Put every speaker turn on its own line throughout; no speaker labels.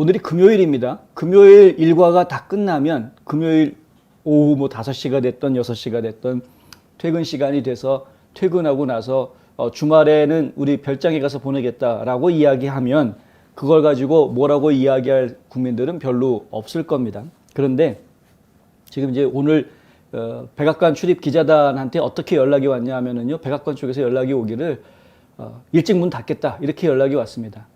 오늘이 금요일입니다. 금요일 일과가 다 끝나면 금요일 오후 뭐 5시가 됐던 6시가 됐던 퇴근 시간이 돼서 퇴근하고 나서 어, 주말에는 우리 별장에 가서 보내겠다라고 이야기하면 그걸 가지고 뭐라고 이야기할 국민들은 별로 없을 겁니다. 그런데 지금 이제 오늘 어, 백악관 출입 기자단한테 어떻게 연락이 왔냐 하면은요 백악관 쪽에서 연락이 오기를 어, 일찍 문 닫겠다 이렇게 연락이 왔습니다.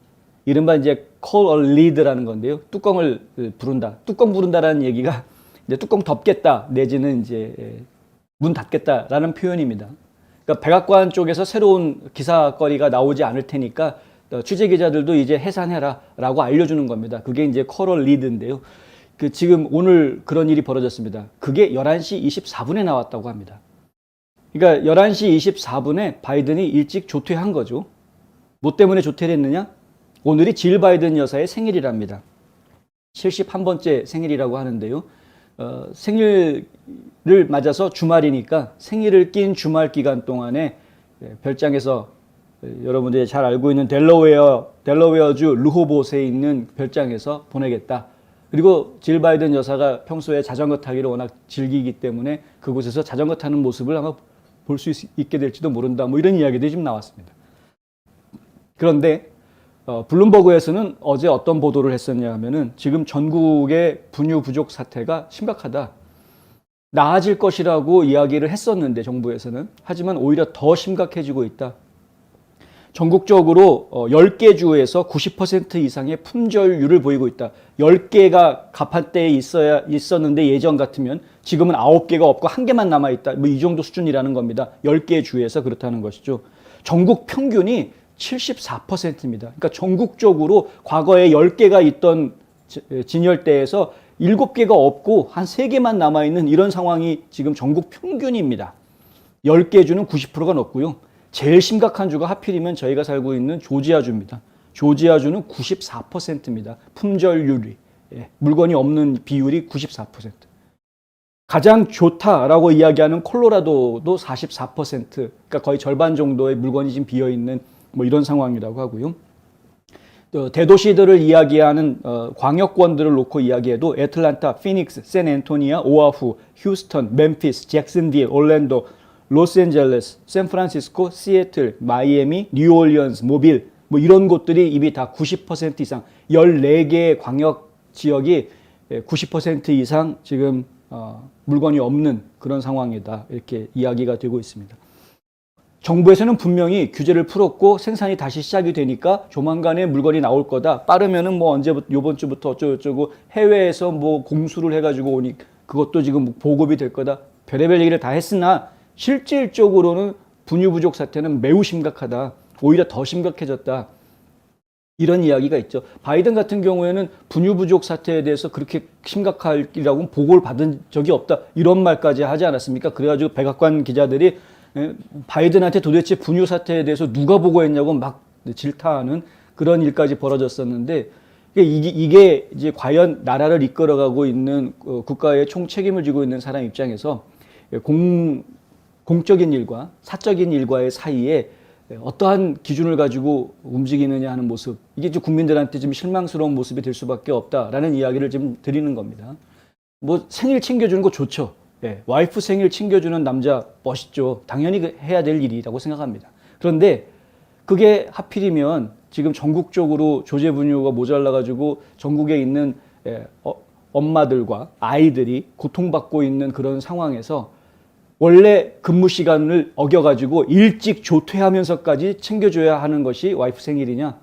이른바 이제 call a lead라는 건데요. 뚜껑을 어, 부른다. 뚜껑 부른다라는 얘기가 이제 뚜껑 덮겠다 내지는 이제 예, 문 닫겠다라는 표현입니다. 그러니까 백악관 쪽에서 새로운 기사거리가 나오지 않을 테니까 어, 취재 기자들도 이제 해산해라라고 알려주는 겁니다. 그게 이제 a lead인데요. 그 지금 오늘 그런 일이 벌어졌습니다. 그게 11시 24분에 나왔다고 합니다. 그러니까 11시 24분에 바이든이 일찍 조퇴한 거죠. 뭐 때문에 조퇴를 했느냐? 오늘이 질 바이든 여사의 생일이랍니다. 71번째 생일이라고 하는데요. 어, 생일을 맞아서 주말이니까 생일을 낀 주말 기간 동안에 예, 별장에서 예, 여러분들이 잘 알고 있는 델러웨어, 델러웨어주 르호봇에 있는 별장에서 보내겠다. 그리고 질 바이든 여사가 평소에 자전거 타기를 워낙 즐기기 때문에 그곳에서 자전거 타는 모습을 아마 볼 수 있게 될지도 모른다. 뭐 이런 이야기들이 좀 나왔습니다. 그런데 어, 블룸버그에서는 어제 어떤 보도를 했었냐 하면은 지금 전국의 분유 부족 사태가 심각하다. 나아질 것이라고 이야기를 했었는데 정부에서는 하지만 오히려 더 심각해지고 있다. 전국적으로 어, 10개 주에서 90% 이상의 품절률을 보이고 있다. 10개가 가판대에 있어야 있었는데 예전 같으면 지금은 9개가 없고 한 개만 남아 있다. 뭐 이 정도 수준이라는 겁니다. 10개 주에서 그렇다는 것이죠. 전국 평균이 74%입니다. 그러니까 전국적으로 과거에 10개가 있던 지- 진열대에서 7개가 없고 한 3개만 남아 있는 이런 상황이 지금 전국 평균입니다. 10개 주는 90%가 넘고요. 제일 심각한 주가 하필이면 저희가 살고 있는 조지아주입니다. 조지아주는 94%입니다. 품절률이. 예, 물건이 없는 비율이 94%. 가장 좋다라고 이야기하는 콜로라도도 44%. 그러니까 거의 절반 정도의 물건이 지금 비어 있는 뭐 이런 상황이라고 하고요. 또 대도시들을 이야기하는 어, 광역권들을 놓고 이야기해도 애틀란타, 피닉스, 샌앤토니아, 오아후, 휴스턴, 멤피스, 잭슨빌, 올랜도, 로스앤젤레스, 샌프란시스코, 시애틀, 마이애미, 뉴올리언스, 모빌 뭐 이런 곳들이 이미 다 90% 이상 14개의 광역 지역이 90% 이상 지금 어, 물건이 없는 그런 상황이다 이렇게 이야기가 되고 있습니다. 정부에서는 분명히 규제를 풀었고 생산이 다시 시작이 되니까 조만간에 물건이 나올 거다. 빠르면은 뭐 언제부터 요번 주부터 어쩌고저쩌고 해외에서 뭐 공수를 해가지고 오니 그것도 지금 보급이 될 거다. 별의별 얘기를 다 했으나 실질적으로는 분유 부족 사태는 매우 심각하다. 오히려 더 심각해졌다. 이런 이야기가 있죠. 바이든 같은 경우에는 분유 부족 사태에 대해서 그렇게 심각할이라고 보고를 받은 적이 없다. 이런 말까지 하지 않았습니까? 그래가지고 백악관 기자들이 예, 바이든한테 도대체 분유 사태에 대해서 누가 보고했냐고 막 질타하는 그런 일까지 벌어졌었는데 이게, 이게 이제 과연 나라를 이끌어가고 있는 어, 국가의 총 책임을 지고 있는 사람 입장에서 공, 공적인 일과 사적인 일과의 사이에 어떠한 기준을 가지고 움직이느냐 하는 모습 이게 좀 국민들한테 좀 실망스러운 모습이 될 수밖에 없다라는 이야기를 좀 드리는 겁니다. 뭐 생일 챙겨주는 거 좋죠. 예, 와이프 생일 챙겨주는 남자 멋있죠. 당연히 그 해야 될 일이라고 생각합니다. 그런데 그게 하필이면 지금 전국적으로 조제 분유가 모자라 가지고 전국에 있는 예, 어, 엄마들과 아이들이 고통받고 있는 그런 상황에서 원래 근무 시간을 어겨 가지고 일찍 조퇴하면서까지 챙겨줘야 하는 것이 와이프 생일이냐?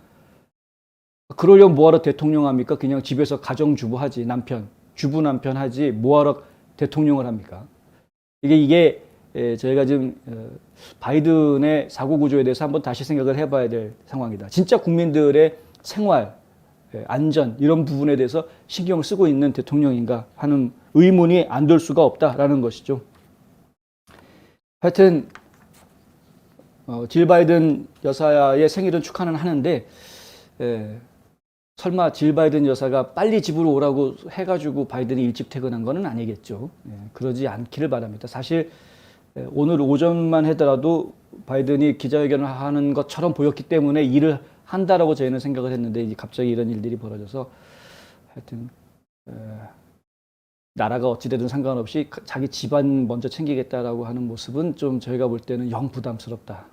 그러려면 뭐하러 대통령 합니까? 그냥 집에서 가정주부 하지 남편 주부 남편 하지 뭐하러 대통령을 합니까? 이게 이게 예, 저희가 지금 어, 바이든의 사고 구조에 대해서 한번 다시 생각을 해봐야 될 상황이다. 진짜 국민들의 생활, 예, 안전 이런 부분에 대해서 신경을 쓰고 있는 대통령인가 하는 의문이 안들 수가 없다라는 것이죠. 하여튼 어, 질 바이든 여사의 생일은 축하는 하는데 예, 설마 질 바이든 여사가 빨리 집으로 오라고 해가지고 바이든이 일찍 퇴근한 거는 아니겠죠. 예, 그러지 않기를 바랍니다. 사실 예, 오늘 오전만 하더라도 바이든이 기자회견을 하는 것처럼 보였기 때문에 일을 한다라고 저희는 생각을 했는데 이제 갑자기 이런 일들이 벌어져서 하여튼 어, 나라가 어찌되든 상관없이 그 자기 집안 먼저 챙기겠다라고 하는 모습은 좀 저희가 볼 때는 영 부담스럽다.